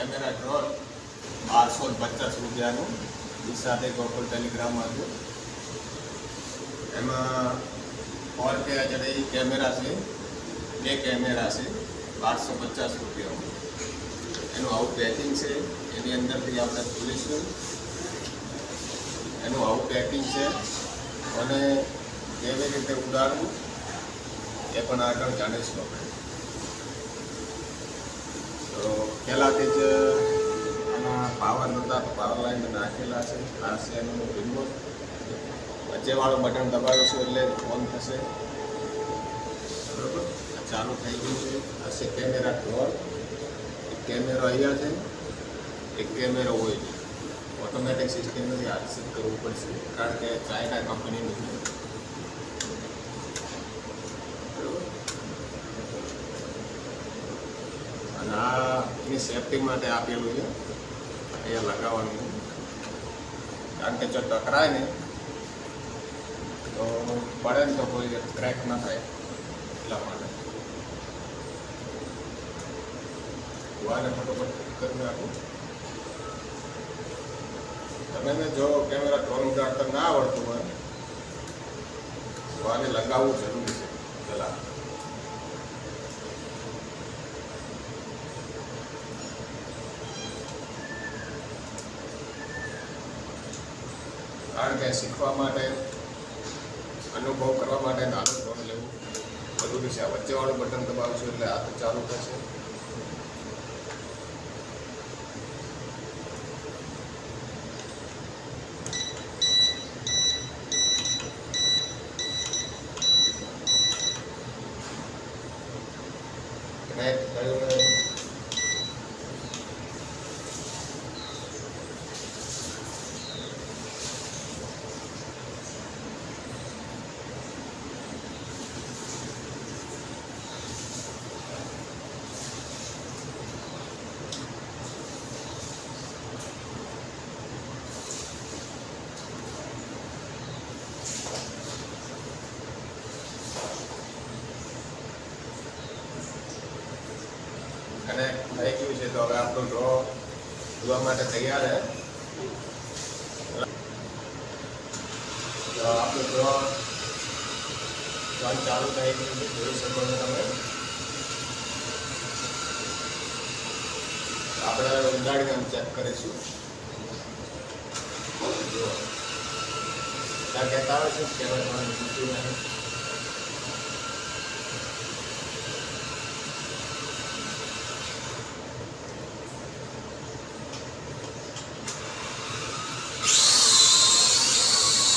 Camera drone બારસો પચાસ રૂપિયાનું એ સાથે ગોકુલ ટેલિગ્રામ આવ્યું. એમાં ફોર કે જે કેમેરા છે. બે કેમેરા છે, બારસો પચાસ રૂપિયાનું. એનું આવું પેકિંગ છે, એની અંદરથી આપણે ખોલીશું એનું આવું પેકિંગ છે, અને કેવી રીતે ઉડાડવું એ પણ આગળ જાણીશું આપણે તો પહેલાંથી જ આના પાવર તો પાવર લાઈન નાખેલા છે. આ છે એનું રિમોટ વચ્ચેવાળો બટન દબાવીશું એટલે ઓન થશે. બરાબર? ચાલુ થઈ ગયું છે. આ છે કેમેરા ડોર એક કેમેરો અહીંયા છે. એક કેમેરો હોય છે. ઓટોમેટિક સિસ્ટમથી આકર્ષિત કરવું પડશે. કારણ કે ચાઇના કંપનીનું છે. આ સેફટી માટે આપેલું છે. અહીંયા લગાવવાનું. કારણ કે જો ટકરાય ને, તો પડે ને તો કોઈ ક્રેક ના થાય એટલા માટે. વાને ફટોફટ ફિટ કરી નાખું. તમે જો કેમેરા ડ્રોન તો ના આવડતું હોય, તો આને લગાવવું જરૂરી છે પહેલાં. કારણ કે શીખવા માટે, અનુભવ કરવા માટે નાનો ફોન લેવું. જરૂરી છે આ વચ્ચેવાળું બટન દબાવશું એટલે આ તો ચાલુ થશે. કનેક્ટ કર્યું અને થઈ ગયું છે તો હવે આપણો ડ્રો જોવા માટે તૈયાર છે. તો આપણો ડ્રો રન ચાલુ થઈ ગયું છે જોઈ શકો છો તમે. આપણે ઉડાડીને ચેક કરીશું. જો. ત્યાં કહેતા હોય છે કહેવાય હવે તમારે